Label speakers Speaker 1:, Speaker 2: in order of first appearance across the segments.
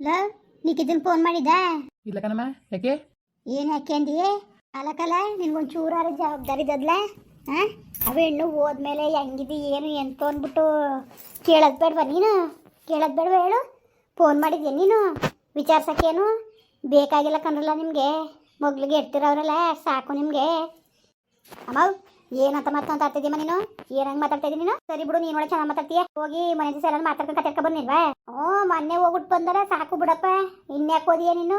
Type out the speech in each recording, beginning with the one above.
Speaker 1: ಲ ನಿಕ್ಕಿದ್ದನ್ ಫೋನ್ ಮಾಡಿದ್ದ
Speaker 2: ಇಲ್ಲ ಕಣಮ್ಮ ಯಾಕೆ?
Speaker 1: ಏನು ಯಾಕೆ ಅಂದಿ? ಅಲಕಲ ಚೂರಾರ ಜವಾಬ್ದಾರಿ ಇದ್ದದ್ಲ? ಹಾಂ ಅವ ಹೆಣ್ಣು ಹೋದ್ಮೇಲೆ ಹೆಂಗಿದಿ ಏನು ಎಂತ ಅಂದ್ಬಿಟ್ಟು ಕೇಳೋದು ಬೇಡವಾ ನೀನು? ಕೇಳೋದು ಬೇಡವಾ ಹೇಳು? ಫೋನ್ ಮಾಡಿದ್ಯಾ ನೀನು? ವಿಚಾರ್ಸಕ್ಕೇನು ಬೇಕಾಗಿಲ್ಲ ಕಣ್ರಲ್ಲ ನಿಮಗೆ? ಮಗ್ಳಿಗೆ ಇರ್ತಿರವ್ರಲ್ಲ ಸಾಕು ನಿಮಗೆ. ಅಮ್ಮ ಏನಂತ ಮಾತಾಡ್ತಿದ್ದೀಮ್ಮ ನೀನು? ಏನಂಗ್ ಮಾತಾಡ್ತಾ ಇದ್ದೀನಿ ನೀನು? ಸರಿ ಬಿಡು, ನೀನು ಒಳಗೆ ಚೆನ್ನಾಗಿ ಮಾತಾಡ್ತೀಯ? ಹೋಗಿ ಮನೆ ದಿವಸ ಎಲ್ಲ ಮಾತಾಡ್ಕೊಂಡು ಕತ್ಯಾಕ ಬಂದಿಲ್ವಾ ಮೊನ್ನೆ ಹೋಗ್ಬಿಟ್ಟು ಬಂದರೆ ಸಾಕು ಬಿಡಪ್ಪ. ಇನ್ಯಾಕೆ ಓದಿಯ ನೀನು?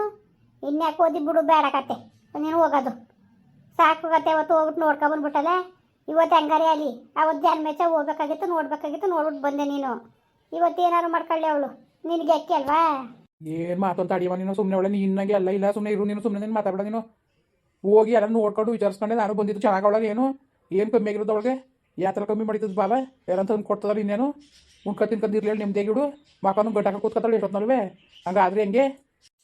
Speaker 1: ಇನ್ಯಾಕೆ ಓದಿ ಬಿಡು, ಬೇಡ ಕತೆ. ನೀನು ಹೋಗೋದು. ಸಾಕು ಕತೆ, ಅವತ್ತು ಹೋಗ್ಬಿಟ್ಟು ನೋಡ್ಕೊ ಬಂದ್ಬಿಟ್ಟಲ್ಲ? ಇವತ್ತು ಹೆಂಗಾರೆ ಅಲ್ಲಿ? ಅವತ್ತು ಜನ್ಮೇಚ ಹೋಗ್ಬೇಕಾಗಿತ್ತು, ನೋಡ್ಬೇಕಾಗಿತ್ತು, ನೋಡ್ಬಿಟ್ಟು ಬಂದೆ ನೀನು. ಇವತ್ತು ಏನಾರು ಮಾಡ್ಕೊಳ್ಳಿ ಅವಳು. ನಿನಗೆ ಅಕ್ಕಿ ಅಲ್ವಾ?
Speaker 2: ಏನು ಮಾತಂತ ಅಡಿಯವ ನೀನು? ಸುಮ್ಮನೆ ಒಳ್ಳೆ ನೀನಾಗೆ ಅಲ್ಲ, ಇಲ್ಲ ಸುಮ್ಮನೆ ಇರು ನೀನು ಸುಮ್ಮನೆ ನೀನು ಮಾತಾಡ್ಬೇಡ ನೀನು. ಹೋಗಿ ಎಲ್ಲ ನೋಡ್ಕೊಂಡು ವಿಚಾರಿಸ್ಕೊಂಡೆ. ನಾನು ಬಂದಿದ್ದು ಚೆನ್ನಾಗಿ ಒಳಗೆ ಏನು ಏನು ಕಮ್ಮಿ ಆಗಿರೋದು ಅವಳಿಗೆ? ಯಾವ ಕಮ್ಮಿ ಮಾಡಿದ್ದು ಬಾಬಾ ತಂದು ಕೊಡ್ತದಲ್ಲ ಇನ್ನೇನು? ಉಣ್ಕೊ ತಿನ್ಕೊಂಡು ಇರಲಿಲ್ಲ ನಿಮ್ದೇ ಗಿಡು ಮಕ್ಕಳು ಗಟ್ಟಾಕ ಕೂತ್ಕೊತಾಳೆ ಇಷ್ಟೊತ್ನಲ್ವೇ ಹಂಗಾದ್ರೆ ಹೆಂಗೆ?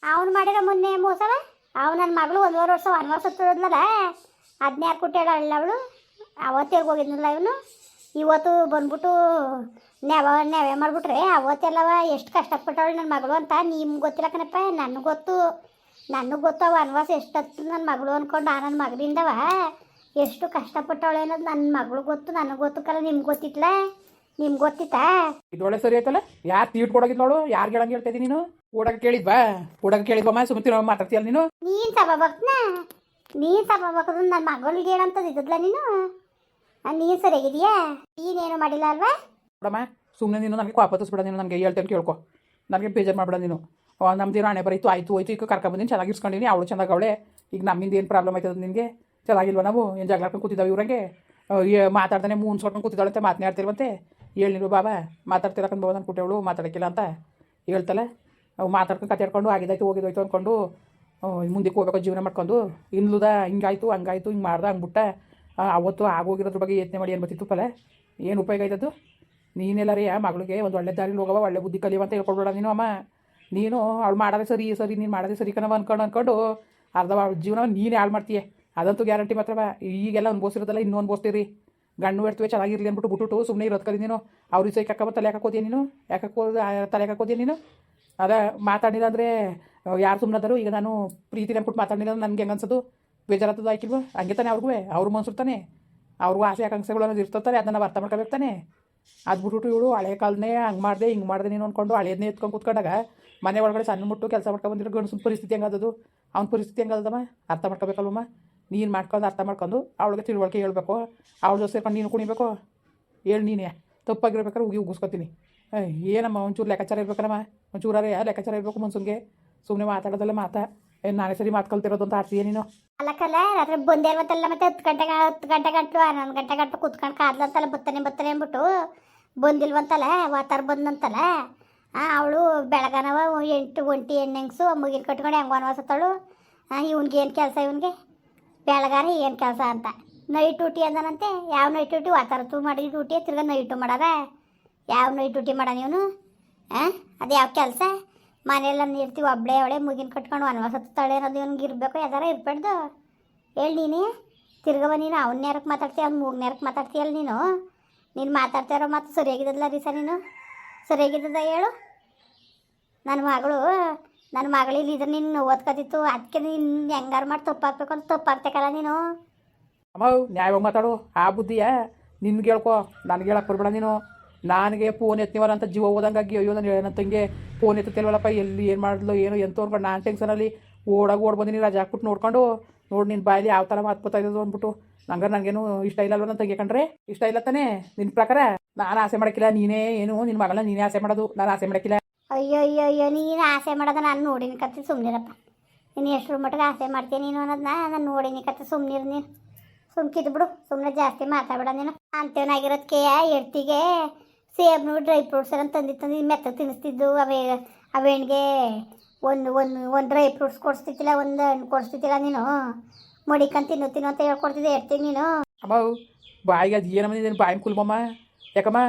Speaker 1: ಅವನು ಮಾಡಿರೋ ಮೊನ್ನೆ ಮೋಸವ ಅವ್ ನನ್ನ ಮಗಳು ಒಂದೂವರೆ ವರ್ಷ ಒಂದು ವರ್ಷ ಹತ್ತಿರದ್ಲಲ್ಲ ಅದನ್ನೇ ಯಾರು ಹೇಳಲ್ಲ ಅವಳು? ಅವತ್ತೇ ಹೋಗಿದ್ನಲ್ಲ ಇವನು? ಇವತ್ತು ಬಂದ್ಬಿಟ್ಟು ನೆವ ನೆವೆ ಮಾಡಿಬಿಟ್ರೆ, ಅವತ್ತೆಲ್ಲವ ಎಷ್ಟು ಕಷ್ಟಪಟ್ಟವಳು ನನ್ನ ಮಗಳು ಅಂತ ನಿಮ್ಗೆ ಗೊತ್ತಿಲ್ಲ ಕಣಪ್ಪ. ನನಗೆ ಗೊತ್ತು. ನನಗೆ ಗೊತ್ತವ ವನವಾಸ ಎಷ್ಟು ಹತ್ತು ನನ್ನ ಮಗಳು ಅಂದ್ಕೊಂಡು ನಾನು ನನ್ನ ಮಗಳಿಂದವ? ಎಷ್ಟು ಕಷ್ಟಪಟ್ಟವಳು ಅನ್ನೋದು ನನ್ನ ಮಗಳು ಗೊತ್ತು ನನಗೆ ಗೊತ್ತು ಕಲ ನಿಮ್ಗೆ ಗೊತ್ತಿತ್ತಲ್ಲ ನಿಮ್ಗೆ ಗೊತ್ತಿತ್ತಾ?
Speaker 2: ಇದೊಳ್ಳೆ ಸರಿ ಆಯ್ತಲ್ಲ? ಯಾರು ತೀಟ್ ಕೊಡೋಗಿದ್ನೋಳು ಯಾರು ಹೇಳಂಗೆ ಹೇಳ್ತಾ ಇದ್ದೀನಿ ನೀನು? ಓಡಕ್ಕೆ ಕೇಳಿದ್ವಾ? ಮಾ ಕೇಳಿದ್ವಮ್ಮ ಸುಮ್ಮನೆ ಮಾತಾಡ್ತೀಯಲ್ಲ ನೀನು?
Speaker 1: ನೀನು ಸಭಾಭಕ್ತನ? ನೀನು ಸಭಾಭಕ್ತ ನನ್ನ ಮಗಳಿಗೆ ಹೇಳಂತದ್ದು ಇದ್ದಲ್ಲ ನೀನು? ನೀನು ಸರಿಯಾಗಿದೆಯಾ? ನೀನೇನು ಮಾಡಿಲ್ಲ ಅಲ್ವಾ?
Speaker 2: ನೋಡಮ್ಮ ಸುಮ್ಮನೆ ನೀನು ನನಗೆ ವಾಪತ್ತಿಸ್ಬಿಡ ನೀನು ನನಗೆ ಹೇಳ್ತೇನೆ ಕೇಳ್ಕೊ. ನನಗೆ ಬೇಜಾರು ಮಾಡ್ಬೇಡ ನೀನು. ನಮ್ದೇನು ಹಣೆ ಬರೀತು, ಆಯಿತು, ಹೋಯ್ತು, ಈಗ ಕರ್ಕೊಂಬಂದಿನಿ, ಚೆನ್ನಾಗಿ ಇರ್ಸ್ಕೊಂಡಿನಿ, ಅವಳು ಚೆನ್ನಾಗಿ ಅವಳೆ. ಈಗ ನಮ್ಮಿಂದ ಏನು ಪ್ರಾಬ್ಲಮ್ ಆಯ್ತದ ನಿನಗೆ? ಚೆನ್ನಾಗಿಲ್ವ ನಾವು? ಏನು ಜಗಳಾಡ್ಕೊಂಡು ಕೂತಿದ್ದಾವೆ ಇವ್ರಂಗೆ? ಮಾತಾಡ್ತಾನೆ ಮೂನ್ ಸೊಟ್ಕೊಂಡು ಕೂತಿದ್ದಾಳಂತೆ ಮಾತನಾಡ್ತಿರುವಂತೆ ಹೇಳಿ ನೀವು ಬಾಬಾ ಮಾತಾಡ್ತಿರಕ್ಕಂತ ಬಾಬಾ, ನಾನು ಕುಟ್ಟೆವಳು ಮಾತಾಡಕ್ಕಿಲ್ಲ ಅಂತ ಹೇಳ್ತಲ್ಲ ಅವು ಮಾತಾಡ್ಕೊಂಡು ಕತ್ತಾಡ್ಕೊಂಡು ಆಗಿದಾಯ್ತು ಹೋಗಿದೋಯ್ತು ಅಂದ್ಕೊಂಡು ಮುಂದಕ್ಕೆ ಹೋಗ್ಬೇಕು ಜೀವನ ಮಾಡ್ಕೊಂಡು. ಇಲ್ಲದ ಹಿಂಗಾಯ್ತು, ಹಂಗಾಯ್ತು, ಹಿಂಗೆ ಮಾಡ್ದೆ, ಹಂಗ್ಬಿಟ್ಟ. ಅವತ್ತು ಆಗೋಗಿರೋದ್ರ ಬಗ್ಗೆ ಯೋಚನೆ ಮಾಡಿ ಏನು ಬರ್ತಿತ್ತು ಏನು ಉಪಯೋಗ ಆಯ್ತದ್ದು ನೀನೆಲ್ಲರೇ ರೀ ಮಗಳಿಗೆ ಒಂದು ಒಳ್ಳೆ ದಾರಿ ಹೋಗವ, ಒಳ್ಳೆ ಬುದ್ಧಿ ಕಲಿಯುವಂತ ಹೇಳ್ಕೊಡ್ಬೇಡ ನೀನು ಅಮ್ಮ. ನೀನು ಅವಳು ಮಾಡೋದೇ ಸರಿ ಸರಿ, ನೀನು ಮಾಡೋದೇ ಸರಿ ಕಣವ ಅನ್ಕೊಂಡು ಅನ್ಕೊಂಡು ಅರ್ಧ ಜೀವನ ನೀನೇ ಹಾಳು ಮಾಡ್ತೀಯ. ಅದಂತೂ ಗ್ಯಾರಂಟಿ ಮಾತ್ರವ ಈಗೆಲ್ಲ ಅನ್ಬೋಸಿರೋದಲ್ಲ ಇನ್ನೂ ಅನ್ಬೋಸ್ತೀರಿ ಗಂಡು ಇರ್ತವೆ ಚೆನ್ನಾಗಿರಲಿ ಅಂದ್ಬಿಟ್ಟು ಬಿಟ್ಟು ಸುಮ್ಮನೆ ಇರೋದು ಕಲಿ ನೀನು. ಅವ್ರ ಸೈ ಕಕ್ಕ ತಲೆ ಹಾಕೋದಿಯ ನೀನು? ಯಾಕೆ ತಲೆ ಹಾಕೋದಿಯ ನೀನು? ಅದೇ ಮಾತಾಡಿಲ್ಲ ಅಂದರೆ ಯಾರು ಸುಮ್ಮನಾದರೂ ಈಗ ನಾನು ಪ್ರೀತಿ ಅಂದ್ಬಿಟ್ಟು ಮಾತಾಡಿಲ್ಲ ನನಗೆ ಹೆಂಗೆ ಅನ್ಸೋದು? ಬೇಜಾರಾತದ ಆಯ್ಕಿಲ್ವ ಹಂಗೆ ತಾನೆ ಅವ್ರಿಗೂ? ಅವ್ರ ಮನ್ಸಿರ್ತಾನೆ ಅವ್ರಿಗೂ ಆಸೆ, ಆಕಾಂಕ್ಷೆಗಳು ಅನ್ನೋದು ಇರ್ತಾರೆ ಅದನ್ನು ಅರ್ಥ ಮಾಡ್ಕೋಬೇಕು ಅದು ಬಿಟ್ಬಿಟ್ಟು ಇವಳು ಹಳೆ ಕಾಲನೇ ಹಂಗೆ ಮಾಡಿದೆ, ಹಿಂಗೆ ಮಾಡಿದೆ ನೀನು ಅಂದ್ಕೊಂಡು ಹಳೆಯದನ್ನೇ ಎತ್ಕೊಂಡು ಕೂತ್ಕೊಂಡಾಗ ಮನೆ ಒಳಗಡೆ ಸಣ್ಣ ಮುಟ್ಟು ಕೆಲಸ ಮಾಡ್ಕೊಂಡು ಬಂದಿರೋ ಗಂಡಸಿನ ಪರಿಸ್ಥಿತಿ ಹೆಂಗದದು ಅವ್ನ ಪರಿಸ್ಥಿತಿ ಹೆಂಗದಮ್ಮ ಅರ್ಥ ಮಾಡ್ಕೋಬೇಕಲ್ವಮ್ಮ? ನೀನು ಮಾಡ್ಕೊಂಡು ಅರ್ಥ ಮಾಡ್ಕೊಂಡು ಅವಳಿಗೆ ತಿಳುವಳಿಕೆ ಹೇಳ್ಬೇಕು. ಅವಳ ಜೊತೆ ಸೇರ್ಕೊಂಡು ನೀನು ಕುಣಿಬೇಕು? ಹೇಳಿ ನೀನೇ. ತಪ್ಪಾಗಿರ್ಬೇಕಾದ್ರೆ ಉಗಿ ಉಗಿಸ್ಕೊತೀನಿ. ಏನಮ್ಮ ಒಂಚೂರು ಲೆಕ್ಕಾಚಾರ ಇರ್ಬೇಕಲ್ಲಮ್ಮ? ಒಂಚೂರಾರೆ ಲೆಕ್ಕಾಚಾರ ಇರಬೇಕು ಮನ್ಸೂನ್ಗೆ? ಸುಮ್ಮನೆ ಮಾತಾಡೋದಲ್ಲ ಮಾತಾ. ನಾನೇ ಸರಿ ಮಾತ್ಕೊಳ್ತಿರೋದು ಅಂತ ಆಡ್ತೀಯ ನೀನು?
Speaker 1: ಅಲ್ಲಕ್ಕಲ್ಲ ರಾತ್ರಿ ಬಂದೇ ಮತ್ತೆಲ್ಲ ಮತ್ತೆ ಹತ್ತು ಗಂಟೆಗೆ ಹತ್ತು ಗಂಟೆ ಗಂಟು, ಹನ್ನೊಂದು ಗಂಟೆ ಗಂಟು ಕುತ್ಕೊಂಡು ಕಾದ್ಲಂತಲ್ಲ ಬತ್ತಾನೆ ಬತ್ತಾನೆ ಅಂದ್ಬಿಟ್ಟು ಬಂದಿಲ್ವಂತಲ್ಲ, ವಾತಾರ ಬಂದಂತಲ್ಲ ಅವಳು ಬೆಳಗನವ, ಎಂಟು ಒಂಟಿ ಹೆಣ್ಣೆಂಗ್ಸು ಮುಗಿನ ಕಟ್ಕೊಂಡು ಹೆಂಗೆ ವನವಾಸತ್ತಳು ಇವನ್ಗೆ ಏನು ಕೆಲಸ ಇವನಿಗೆ? ಬೆಳಗಾನ ಏನು ಕೆಲಸ ಅಂತ. ನೈಟ್ ಡ್ಯೂಟಿ ಅಂದನಂತೆ, ಯಾವ ನೈಟ್ ಡ್ಯೂಟಿ ವಾತಾರತು ಮಾಡಿ ಡ್ಯೂಟಿ ತಿರ್ಗ ನೈಟು ಮಾಡಾರ ಯಾವ ನೈಟ್ ಡ್ಯೂಟಿ ಮಾಡ ಇವನು? ಹಾಂ ಅದು ಯಾವ ಕೆಲಸ? ಮನೆಯೆಲ್ಲ ಇರ್ತೀವಿ ಒಬ್ಬಳೇ ಅವಳೆ ಮುಗಿನ ಕಟ್ಕೊಂಡು ವನವಾಸ ಹತ್ತಾಳೆ ಅನ್ನೋದು ಇವ್ನಿಗೆ ಇರಬೇಕು ಯಾವ್ದಾರ ಇರ್ಬೇಡ್ದು. ಹೇಳಿ ನೀನು ತಿರ್ಗವ ನೀನು, ಅವ್ನ ನೇರಕ್ಕೆ ಮಾತಾಡ್ತೀಯ ಅವ್ನು ಮೂಗ್ ನೇರಕ್ಕೆ ಮಾತಾಡ್ತೀಯಲ್ಲ ನೀನು. ನೀನು ಮಾತಾಡ್ತಾ ಮತ್ತು ಮಾತು ಸರಿಯಾಗಿದ್ದಲ್ಲ ರೀ ಸರ್ ನೀನು? ಸರಿಯಾಗಿದ್ದದ ಹೇಳು. ನನ್ನ ಮಗಳು ನನ್ನ ಮಗಳಿಲ್ಲಿ ಇದ್ರೆ ನೀನು ಓದ್ಕೋತಿತ್ತು ಅದಕ್ಕೆ ನೀನು ಹೆಂಗಾರು ಮಾಡಿ ತಪ್ಪಾಗ್ಬೇಕು ಅಂತ ತಪ್ಪಾಗ್ತಕ್ಕಲ್ಲ ನೀನು?
Speaker 2: ಅಮ್ಮ, ನ್ಯಾಯವಾಗಿ ಮಾತಾಡು. ಆ ಬುದ್ಧಿಯಾ? ನಿನ್ಗೆ ಹೇಳ್ಕೊ, ನನಗೆ ಹೇಳಕ್ಕೆ ಬರ್ಬೇಡ ನೀನು. ನನಗೆ ಫೋನ್ ಎತ್ತಿವಲ್ಲ ಅಂತ ಜೀವ ಹೋದಂಗಾಗಿ ಅಯ್ಯೋ, ನಾನು ಹೇಳ ತಂಗೆ ಫೋನ್ ಎತ್ತುತ್ತಿಲ್ವಲ್ಲಪ್ಪ, ಎಲ್ಲಿ ಏನು ಮಾಡಿದ್ಲು, ಏನು ಎಂತ ಅನ್ಕೊಂಡು ನಾನು ಟೆನ್ಷನಲ್ಲಿ ಓಡಾಗಿ ಓಡ್ ಬಂದಿನಿ, ರಜಾ ಹಾಕ್ಬಿಟ್ಟು ನೋಡ್ಕೊಂಡು, ನೋಡಿ ನಿನ್ನ ಬಾಯಲ್ಲಿ ಯಾವ ಥರ ಮಾತು ಬರ್ತಾ ಇರೋದು ಅಂದ್ಬಿಟ್ಟು. ನಂಗೆ ನನಗೇನು ಇಷ್ಟ ಇಲ್ಲ ಅಲ್ವ ತಂಗಿ ಕಂಡ್ರೆ? ಇಷ್ಟ ಇಲ್ಲ ತಾನೇ ನಿನ್ನ ಪ್ರಕಾರ? ನಾನು ಆಸೆ ಮಾಡೋಕ್ಕಿಲ್ಲ, ನೀನೇ ಏನು ನಿನ್ನ ಮಗಳ ನೀನೇ ಆಸೆ ಮಾಡೋದು, ನಾನು ಆಸೆ ಮಾಡೋಕ್ಕಿಲ್ಲ.
Speaker 1: ಅಯ್ಯೋ ಅಯ್ಯೋ ಅಯ್ಯೋ, ನೀನು ಆಸೆ ಮಾಡೋದ ನಾನು ನೋಡಿನ ಕತ್ತಿ ಸುಮ್ಮನಿರಪ್ಪ ನೀನು ಎಷ್ಟು ಮಟ್ಟಿಗೆ ಆಸೆ ಮಾಡ್ತೀಯ ನೀನು ಅನ್ನೋದನ್ನ ನಾನು ನೋಡಿನಿ ಕತ್ತಿ ಸುಮ್ಮನಿರು ನೀನು. ಸುಮ್ಮಕಿದ್ಬಿಡು ಬಿಡು ಸುಮ್ಮನೆ ಜಾಸ್ತಿ ಮಾತಾಡಬೇಡ ನೀನು. ಅಂತೇವನಾಗಿರೋದಕ್ಕೆ ಎಡ್ತಿಗೆ ಸೇಬ್ನು ಡ್ರೈ ಫ್ರೂಟ್ಸ್ ಎಲ್ಲ ತಂದು ತಂದು ಮೆತ್ತ ತಿನ್ನಿಸ್ತಿದ್ದು ಅವೇ ಅವೇಣ್ಗೆ ಒಂದು ಒಂದು ಒಂದು ಡ್ರೈ ಫ್ರೂಟ್ಸ್ ಕೊಡಿಸ್ತಿದ್ದಿಲ್ಲ ಒಂದು ಹಣ್ಣು ಕೊಡಿಸ್ತಿದ್ದಿಲ್ಲ ನೀನು. ಮಡಿಕೊಂಡು ತಿನ್ನು ತಿನ್ನು ಅಂತ ಹೇಳ್ಕೊಡ್ತಿದ್ದೆ ಇರ್ತೀನಿ ನೀನು.
Speaker 2: ಅಮ್ಮ ಬಾಯಿಗೆ ಅದು ಏನಮ್ಮ ನೀನು ಬಾಯಿ ಕುಲ್ಬಮ್ಮ ಯಾಕಮ್ಮ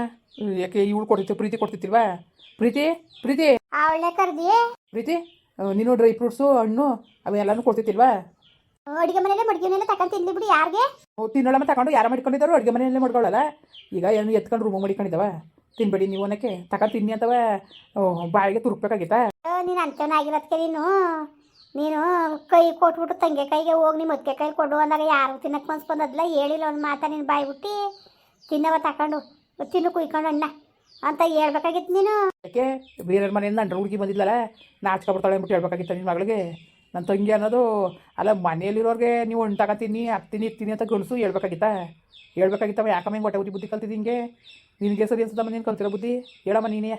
Speaker 2: ಯಾಕೆ ಇವಳು ಕೊಡ್ತಿತ್ತು ಪ್ರೀತಿ ಕೊಡ್ತಿತ್ತಿಲ್ವಾ? ಪ್ರೀತಿ ಪ್ರೀತಿ.
Speaker 1: ಅವಳೆ ಕರ್ದಿ?
Speaker 2: ಪ್ರೀತಿ ನೀನು ಡ್ರೈ ಫ್ರೂಟ್ಸು ಹಣ್ಣು ಅವೆಲ್ಲನೂ ಕೊಡ್ತಿತ್ತಿಲ್ವಾ?
Speaker 1: ಅಡುಗೆ ಮನೇಲಿ ಮಡ್ಗೆ ಮನೇಲಿ ತಗೊಂಡು ತಿಂದು ಬಿಡಿ ಯಾರಿಗೆ?
Speaker 2: ತಿನ್ನೋಳಮ್ಮ ತಗೊಂಡು ಯಾರು ಮಾಡ್ಕೊಂಡಿದ್ದಾರೋ ಅಡುಗೆ ಮನೆಯಲ್ಲೇ ಮಾಡ್ಕೊಳ್ಳಲ್ಲ. ಈಗ ಏನು ಎತ್ಕೊಂಡು ರೂಮ್ ಮಾಡ್ಕೊಂಡಿದ್ದಾವ. ತಿನ್ಬೇಡಿ ನೀವು ಅನ್ನಕ್ಕೆ. ತಕ ತಿನ್ನಿ ಅಂತವ ಬಾಯಿಗೆ ತುರುಕ್ಬೇಕಾಗಿತ್ತಾ
Speaker 1: ನೀನು ಅಂಚನಾಗಿರೋದಕ್ಕೆ ನೀನು? ನೀನು ಕೈ ಕೊಟ್ಬಿಟ್ಟು ತಂಗೆ ಕೈಗೆ ಹೋಗಿ ನಿಮ್ಮ ಅತ್ತಿಗೆ ಕೈಲಿ ಕೊಡು ಅಂದಾಗ ಯಾರು ತಿನ್ನಕ್ಕೆ ಮನ್ಸು ಬಂದದ್ಲ? ಹೇಳಿಲ್ಲ ಒಂದು ಮಾತಾ ನೀನು ಬಾಯಿ ಬಿಟ್ಟು ತಿನ್ನವ ತಕೊಂಡು ತಿನ್ನು ಕುಯ್ಕೊಂಡು ಅಣ್ಣ ಅಂತ ಹೇಳ್ಬೇಕಾಗಿತ್ತು ನೀನು.
Speaker 2: ಅದಕ್ಕೆ ಬೇರೆಯವ್ರ ಮನೆಯಿಂದ ಅಂಡ್ರ ಹುಡುಗಿ ಬಂದಿದ್ಲಲ್ಲ ನಾಚ್ಕೊಬಿಡ್ತಾಳೆ ಬರ್ತಾಳೆ ಅಂದ್ಬಿಟ್ಟು ಹೇಳ್ಬೇಕಾಗಿತ್ತು ನಿನ್ನ ಮಗಳಿಗೆ? ನನ್ನ ತಂಗಿ ಅನ್ನೋದು, ಅಲ್ಲ ಮನೆಯಲ್ಲಿರೋರಿಗೆ ನೀವು ಹಣ್ಣು ತಗೋತೀನಿ ಹತ್ತೀನಿ ಇರ್ತೀನಿ ಅಂತ ಗಣಸು ಹೇಳ್ಬೇಕಾಗಿತ್ತಾ? ಹೇಳ್ಬೇಕಾಗಿತ್ತವ, ಯಾಕಮ್ಮ ಹಿಂಗೆ ಹೊಟ್ಟೆ ಬುದ್ಧಿ ಬುದ್ಧಿ ಕಲ್ತಿದ್ದು ಹಿಂಗೆ? ನಿನಗೆ ಸರಿ ಅನ್ಸುತ್ತಮ್ಮ ನೀನು ಕಲ್ತಿರೋ ಬುದ್ಧಿ? ಹೇಳಮ್ಮ ನೀನೇ.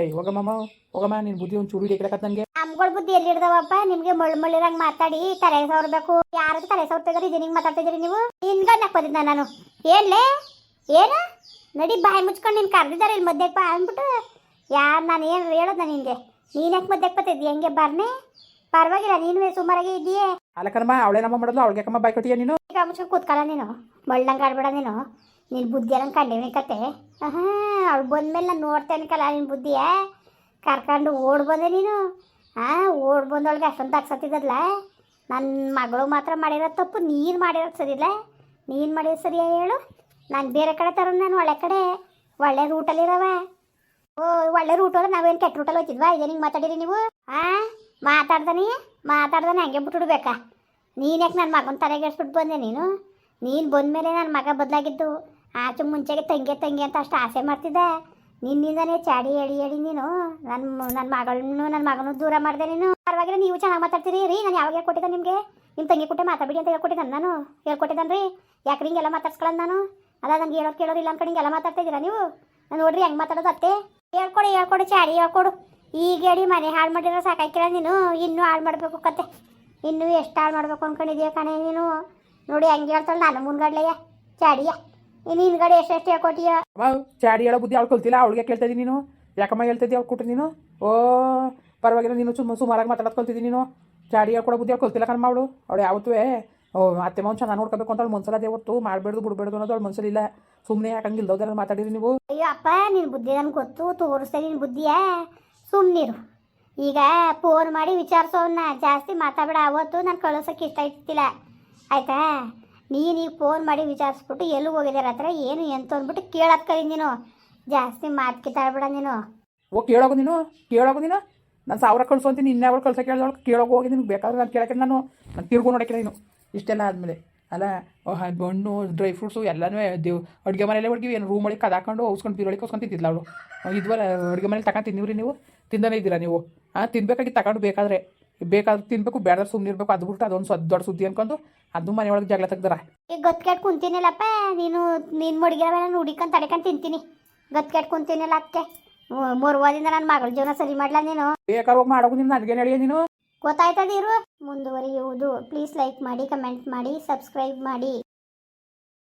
Speaker 2: ಐ ಹೋಗಮ್ಮ ಹೋಗಮ್ಮ ನಿನ್ನ ಬುದ್ಧಿ ಒಂದು ಚೂರು ಹಿಡಿಯಕತ್ತ ನನಗೆ
Speaker 1: ನಮ್ಗಳ ಬುದ್ಧಿ ಎಲ್ಲಿಡ್ದವಪ್ಪ ನಿಮ್ಗೆ ಮೊಳ್ ಮೊಳ್ಳಿರಂಗ್ ಮಾತಾಡಿ, ತಲೆ ಸವರ್ಬೇಕು ಯಾರು ತಲೆ ಸವರ್ತಿದ್ರಿ ಹಿಂಗೆ ಮಾತಾಡ್ತಿದ್ರಿ ನೀವು? ನಿನ್ಗಣ್ಣಕ್ ಬಂದಿದ್ದ ನಾನು. ಏನ್ಲೇ ಏನು? ನಡಿ ಬಾಯಿ ಮುಚ್ಕೊಂಡು ನಿನ್ ಕರೆದಿದ್ದಾರೆ ಇಲ್ಲಿ ಮಧ್ಯಕ್ಕೆ ಬಾ ಅಂದ್ಬಿಟ್ಟು. ಯಾರು ನಾನು ಏನು ಹೇಳೋದು ನಾನು ನಿನಗೆ? ನೀನು ಯಾಕೆ ಮಧ್ಯಕ್ಕೆ ಬತ್ತಿದ್ದಿ ಹೆಂಗೆ ಬರ್ನೆ? ಪರವಾಗಿಲ್ಲ ನೀನು ಸುಮಾರಾಗಿ ಇದೆಯೇ
Speaker 2: ಅಲ್ಲ ಕಣಮ್ಮ ಅವಳೇ ನಮ್ಮ ಮಾಡಿದ್ಲು ಅವಳಿಗೆ ಕಮ್ಮ ಬಾಯ್ ಕೊಟ್ಟಿಯ ನೀನು?
Speaker 1: ಈಗ ಮುಚ್ಚ ಕೂತ್ಕಲ್ಲ ನೀನು? ಮಳ್ಳಂಗೆ ಆಡ್ಬೇಡ ನೀನು? ನೀನು ಬುದ್ಧಿ ಎಲ್ಲ ಕಂಡೇವಿ ಕತೆ. ಹಾಂ ಅವಳು ಬಂದ್ಮೇಲೆ ನಾನು ನೋಡ್ತೇನೆ ಕಲ ನಿನ್ನ ಬುದ್ಧಿಯ. ಕರ್ಕೊಂಡು ಓಡ್ ಬಂದೆ ನೀನು. ಹಾಂ ಓಡ್ ಬಂದವಳಿಗೆ ಅಷ್ಟೊಂದು ತಗ್ಸತ್ತಿದ್ದಲ್ಲ ನನ್ನ ಮಗಳು ಮಾತ್ರ ಮಾಡಿರೋ ತಪ್ಪು ನೀನು ಮಾಡಿರೋದು ಸರಿಯಿಲ್ಲ ನೀನು ಮಾಡಿರೋ ಸರಿಯಾ ಹೇಳು. ನಾನು ಬೇರೆ ಕಡೆ ತರೋ ನಾನು ಒಳ್ಳೆ ಕಡೆ. ಒಳ್ಳೆ ರೂಟಲ್ಲಿರವ ಓ ಒಳ್ಳೆ ರೂಟ್ ಹೋದ್ರೆ ನಾವೇನು ಕೆಟ್ಟ ರೂಟಲ್ಲಿ ಹೋಗ್ತಿದ್ವಾ ಇದೇನಿಗೆ ಮಾತಾಡಿರಿ ನೀವು? ಹಾಂ ಮಾತಾಡ್ದಾನೆ ಮಾತಾಡ್ದಾನೆ ಹಂಗೆ ಬಿಟ್ಬಿಡ್ಬೇಕಾ ನೀನು ಯಾಕೆ ನನ್ನ ಮಗನ ತಲೆಗೆಡ್ಸ್ಬಿಟ್ಟು ಬಂದೆ ನೀನು? ನೀನು ಬಂದಮೇಲೆ ನನ್ನ ಮಗ ಬದಲಾಗಿದ್ದು, ಆಚೆ ಮುಂಚೆಗೆ ತಂಗೆ ತಂಗಿ ಅಂತ ಅಷ್ಟು ಆಸೆ ಮಾಡ್ತಿದ್ದೆ? ನಿನ್ನಿಂದನೇ ಚಾಡಿ ಹೇಳಿ ಹೇಳಿ ನೀನು ನನ್ನ ನನ್ನ ಮಗಳನ್ನು ನನ್ನ ಮಗನೂ ದೂರ ಮಾಡಿದೆ ನೀನು? ಪರವಾಗಿಲ್ಲ, ನೀವು ಚೆನ್ನಾಗಿ ಮಾತಾಡ್ತೀರಿ, ರೀ? ನಾನು ಯಾವಾಗ ಹೇಳ್ಕೊಟ್ಟಿದ್ದೆ ನಿಮಗೆ? ನಿಮ್ಮ ತಂಗಿ ಕೊಟ್ಟೆ ಮಾತಾಡಿ ಅಂತ ಹೇಳ್ಕೊಟ್ಟಿದ್ದೆ ನಾನು, ಹೇಳ್ಕೊಟ್ಟಿದ್ದಾನೆ ರೀ? ಯಾಕೆ ಹಿಂಗೆಲ್ಲ ಮಾತಾಡ್ಸ್ಕೊಳ್ಳೋದು ನಾನು? ಅಲ್ಲ ನನಗೆ ಹೇಳೋದು ಕೇಳೋದಿಲ್ಲ ಅಂದ್ಕೊಂಡು ಹಿಂಗೆಲ್ಲ ಮಾತಾಡ್ತಾ ಇದ್ದೀರಾ ನೀವು? ನಾನು ನೋಡ್ರಿ, ಹೆಂಗೆ ಮಾತಾಡೋದು ಅತ್ತೆ? ಹೇಳ್ಕೊಡಿ, ಹೇಳ್ಕೊಡು, ಚಾಡಿ ಹೇಳ್ಕೊಡು. ಈಗ ಹೇಳಿ ಮನೆ ಹಾಳು ಮಾಡಿರೋ ಸಾಕಾಕಿಲ್ಲ ನೀನು. ಇನ್ನೂ ಹಾಳು ಮಾಡಬೇಕು ಕತೆ. ಇನ್ನೂ ಎಷ್ಟು ಹಾಳು ಮಾಡಬೇಕು ಅನ್ಕೊಂಡಿದ್ಯಾ ಕಣೆ ನೀನು. ನೋಡಿ ಹಂಗೆ ಹೇಳ್ತಾಳೆ ನಾನು ಮುನ್ಗಡ್ಲೆಯ ಚಾಡಿಯ. ಇನ್ನು ಹಿಂದ್ಗಡೆ ಎಷ್ಟೆಷ್ಟು ಹೇಳ್ಕೊಟ್ಟಿಯ?
Speaker 2: ಚಾಡಿ ಹೇಳೋ ಬುದ್ಧಿ ಅವಳು ಕಲ್ತಿಲ್ಲ ಅವಳಿಗೆ ಕೇಳ್ತಾಯಿದ್ದೀನಿ ನೀನು. ಯಾಕಮ್ಮ ಹೇಳ್ತಿದ್ದೆ ಅವ್ಳು ಕೊಟ್ಟು ನೀನು? ಓ ಪರವಾಗಿಲ್ಲ ನೀನು ಸುಮ್ಮ ಸುಮಾರಾಗಿ ಮಾತಾಡೋದು ಕಲ್ತಿದ್ದೀನಿ ನೀನು. ಚಾಡಿ ಹೇಳ್ಕೊಡೋ ಬುದ್ಧಿ ಅವ್ಳು ಕಲ್ತಿಲ್ಲ ಕಣಮ್ಮ ಅವಳು. ಅವಳು ಯಾವತ್ತೂ ಓ ಅತ್ತೆ ಮಾವನ್ ಚೆನ್ನಾಗಿ ನೋಡ್ಕೋಬೇಕು ಅಂತ ಅವ್ಳು ಮನ್ಸಲ್ಲ ಹೊತ್ತು ಮಾಡಬೇಡ್ದು ಬಿಡಬೇಡ್ದು ಅನ್ನೋದು ಅವ್ಳು ಮನ್ಸಲಿಲ್ಲ ಸುಮ್ಮನೆ ಯಾಕಂಗಿಲ್ದೋದ್ರೆ ಮಾತಾಡಿರಿ ನೀವು.
Speaker 1: ಅಯ್ಯೋ ಅಪ್ಪ ನಿನ್ನ ಬುದ್ಧಿ ನನಗೆ ಗೊತ್ತು. ತೋರಿಸ್ತೇನೆ ನಿನ್ನ ಬುದ್ಧಿಯ. ಸುಮ್ಮನಿರು ಈಗ ಫೋನ್ ಮಾಡಿ ವಿಚಾರಿಸೋನ್ನ ಜಾಸ್ತಿ ಮಾತಾಡಬೇಡ. ಅವತ್ತು ನಾನು ಕಳಿಸೋಕೆ ಇಷ್ಟ ಇರ್ತಿಲ್ಲ. ಆಯ್ತಾ? ನೀನು ಈಗ ಫೋನ್ ಮಾಡಿ ವಿಚಾರಿಸ್ಬಿಟ್ಟು ಎಲ್ಲಿ ಹೋಗಿದ್ದಾರೆ ಹತ್ರ? ಏನು ಎಂತ ಅಂದ್ಬಿಟ್ಟು ಕೇಳೋದು ಕರಿ ನೀನು. ಜಾಸ್ತಿ ಮಾತು ಕಿತ್ತಾಡ್ಬೇಡ ನೀನು.
Speaker 2: ಓ, ಕೇಳೋಗು ನೀನು? ಕೇಳೋಗು ನೀನು? ನಾನು ಸಾವಿರ ಕಳ್ಸು ಅಂತೀನಿ. ಇನ್ನೇ ಅವಳು ಕಳ್ಸೋ ಕೇಳಿದವಳು ಕೇಳೋಗಿ ಹೋಗಿ ನಿನ್ಗೆ ಬೇಕಾದ್ರೆ ನಾನು ಕೇಳೋಕೆ ನಾನು ನಾನು ತಿರ್ಗು ನೋಡೋಕೆ ನೀನು. ಇಷ್ಟೆಲ್ಲ ಆದಮೇಲೆ. ಅಲ್ಲ ಹಣ್ಣು ಡ್ರೈ ಫ್ರೂಟ್ಸು ಎಲ್ಲನೂ ದೇವ್, ಅಡುಗೆ ಮನೆಯಲ್ಲೇ ಹೊಡ್ಗಿವಿ ಏನು ರೂಮ್ ಒಳಗೆ ಕದಾಕೊಂಡು ಹೊಸ್ಕೊಂಡು ಬೀರೊಳಗೆ ಹೊಸ್ಕೊಂಡು ತಿಂತಿದ್ಲ ಅವಳು? ಇದ್ವಲ್ಲ, ಅಡುಗೆ ಮನೇಲಿ ತಗೊಂಡು ತಿಂದಿವ್ರಿ ನೀವು? ತಿಂದನೇ ಇದ್ದೀರಾ ನೀವು? ಹಾಂ ತಿನ್ಬೇಕಾಗಿ ತಗೊಂಡು ಬೇಕಾದ್ರೆ. ಬೇಕಾದ್ರೆ ತಿನ್ಬೇಕು ಬೇಡ ಸುಮ್ಮನೆ ಇರಬೇಕು. ಅದು ಬಿಟ್ಟು ಅದೊಂದು ಸದ್ ದೊಡ್ಡ ಸುದ್ದಿ ಅನ್ಕೊಂಡು ಅದು ಮನೆಯೊಳಗೆ ಜಗಳ ತೆಗ್ದಾರ.
Speaker 1: ಈಗ ಗೊತ್ಕೆಟ್ ಕುಂತೀನಿಲ್ಲಪ್ಪ ನೀನು ನೀನು ಮುಡಿಗಿರ ಮೇಲೆ ನಾನು ಹುಡಿಕೊಂಡು ತಡ್ಕೊಂಡು ತಿಂತೀನಿ. ಗೊತ್ಕೆಟ್ ಕುಂತೀನಿಲ್ಲ ಅದಕ್ಕೆ ಮೂರುವಾದಿಂದ ನನ್ನ ಮಗಳ ಜೀವನ ಸರಿ ಮಾಡ್ಲಾ ನೀನು?
Speaker 2: ಬೇಕಾದ್ರೆ ಹೋಗಿ ಮಾಡೋಗು ನೀನು ನನಗೇನು ಹೇಳಿಯ ನೀನು?
Speaker 1: ಗೊತ್ತಾಯ್ತದ ಇರು. ಮುಂದುವರಿಯುವುದು. ಪ್ಲೀಸ್ ಲೈಕ್ ಮಾಡಿ ಕಮೆಂಟ್ ಮಾಡಿ ಸಬ್ಸ್ಕ್ರೈಬ್ ಮಾಡಿ.